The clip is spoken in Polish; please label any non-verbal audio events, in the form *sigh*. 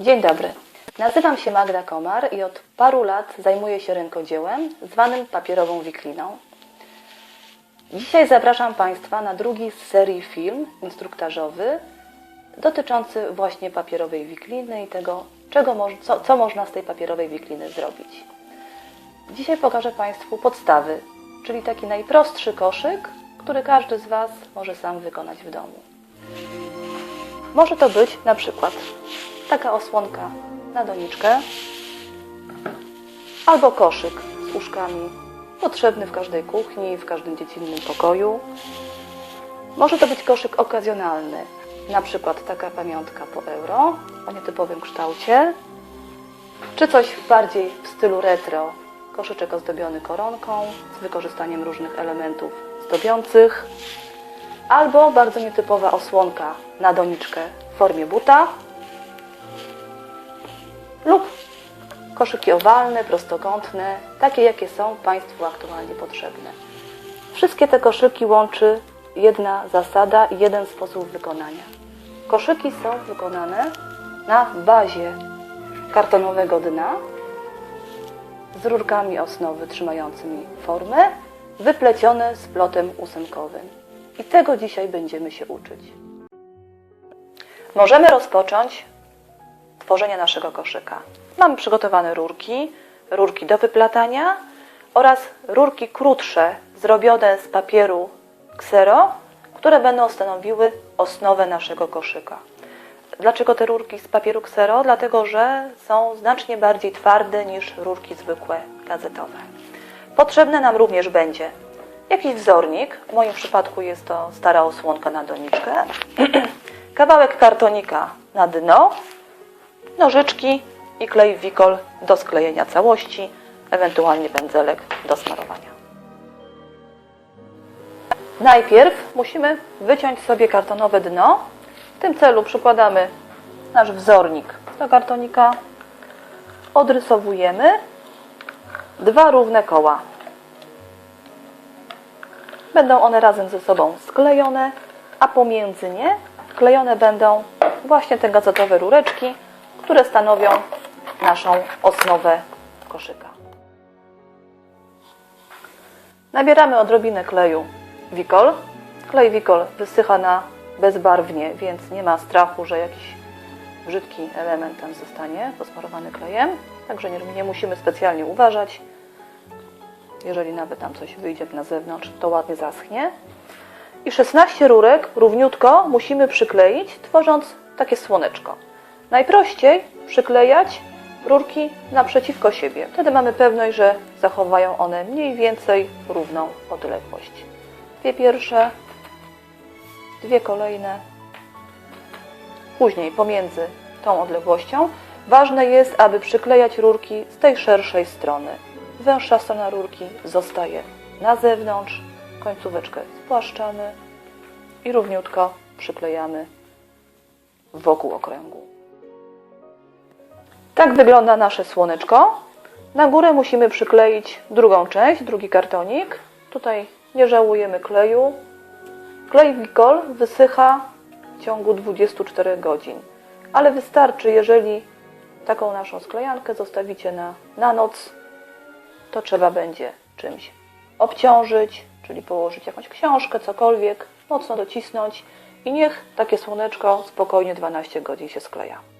Dzień dobry. Nazywam się Magda Komar i od paru lat zajmuję się rękodziełem zwanym papierową wikliną. Dzisiaj zapraszam Państwa na drugi z serii film instruktażowy dotyczący właśnie papierowej wikliny i tego, czego co, co można z tej papierowej wikliny zrobić. Dzisiaj pokażę Państwu podstawy, czyli taki najprostszy koszyk, który każdy z Was może sam wykonać w domu. Może to być na przykład taka osłonka na doniczkę albo koszyk z uszkami potrzebny w każdej kuchni, w każdym dziecinnym pokoju. Może to być koszyk okazjonalny, na przykład taka pamiątka po euro o nietypowym kształcie, czy coś bardziej w stylu retro, koszyczek ozdobiony koronką z wykorzystaniem różnych elementów zdobiących, albo bardzo nietypowa osłonka na doniczkę w formie buta, lub koszyki owalne, prostokątne, takie jakie są Państwu aktualnie potrzebne. Wszystkie te koszyki łączy jedna zasada i jeden sposób wykonania. Koszyki są wykonane na bazie kartonowego dna z rurkami osnowy trzymającymi formę, wyplecione z plotem ósemkowym. I tego dzisiaj będziemy się uczyć. Możemy rozpocząć tworzenia naszego koszyka. Mamy przygotowane rurki, rurki do wyplatania oraz rurki krótsze, zrobione z papieru ksero, które będą stanowiły osnowę naszego koszyka. Dlaczego te rurki z papieru ksero? Dlatego, że są znacznie bardziej twarde niż rurki zwykłe gazetowe. Potrzebny nam również będzie jakiś wzornik, w moim przypadku jest to stara osłonka na doniczkę, *clears throat* kawałek kartonika na dno, nożyczki i klej wikol do sklejenia całości, ewentualnie pędzelek do smarowania. Najpierw musimy wyciąć sobie kartonowe dno. W tym celu przykładamy nasz wzornik do kartonika, odrysowujemy dwa równe koła. Będą one razem ze sobą sklejone, a pomiędzy nie wklejone będą właśnie te gazetowe rureczki, które stanowią naszą osnowę koszyka. Nabieramy odrobinę kleju wikol. Klej wikol wysycha na bezbarwnie, więc nie ma strachu, że jakiś brzydki element tam zostanie posmarowany klejem. Także nie, nie musimy specjalnie uważać. Jeżeli nawet tam coś wyjdzie na zewnątrz, to ładnie zaschnie. I 16 rurek równiutko musimy przykleić, tworząc takie słoneczko. Najprościej przyklejać rurki naprzeciwko siebie. Wtedy mamy pewność, że zachowają one mniej więcej równą odległość. Dwie pierwsze, dwie kolejne. Później pomiędzy tą odległością ważne jest, aby przyklejać rurki z tej szerszej strony. Węższa strona rurki zostaje na zewnątrz, końcóweczkę spłaszczamy i równiutko przyklejamy wokół okręgu. Tak wygląda nasze słoneczko. Na górę musimy przykleić drugą część, drugi kartonik. Tutaj nie żałujemy kleju. Klej wikol wysycha w ciągu 24 godzin, ale wystarczy, jeżeli taką naszą sklejankę zostawicie na, na noc, to trzeba będzie czymś obciążyć, czyli położyć jakąś książkę, cokolwiek, mocno docisnąć i niech takie słoneczko spokojnie 12 godzin się skleja.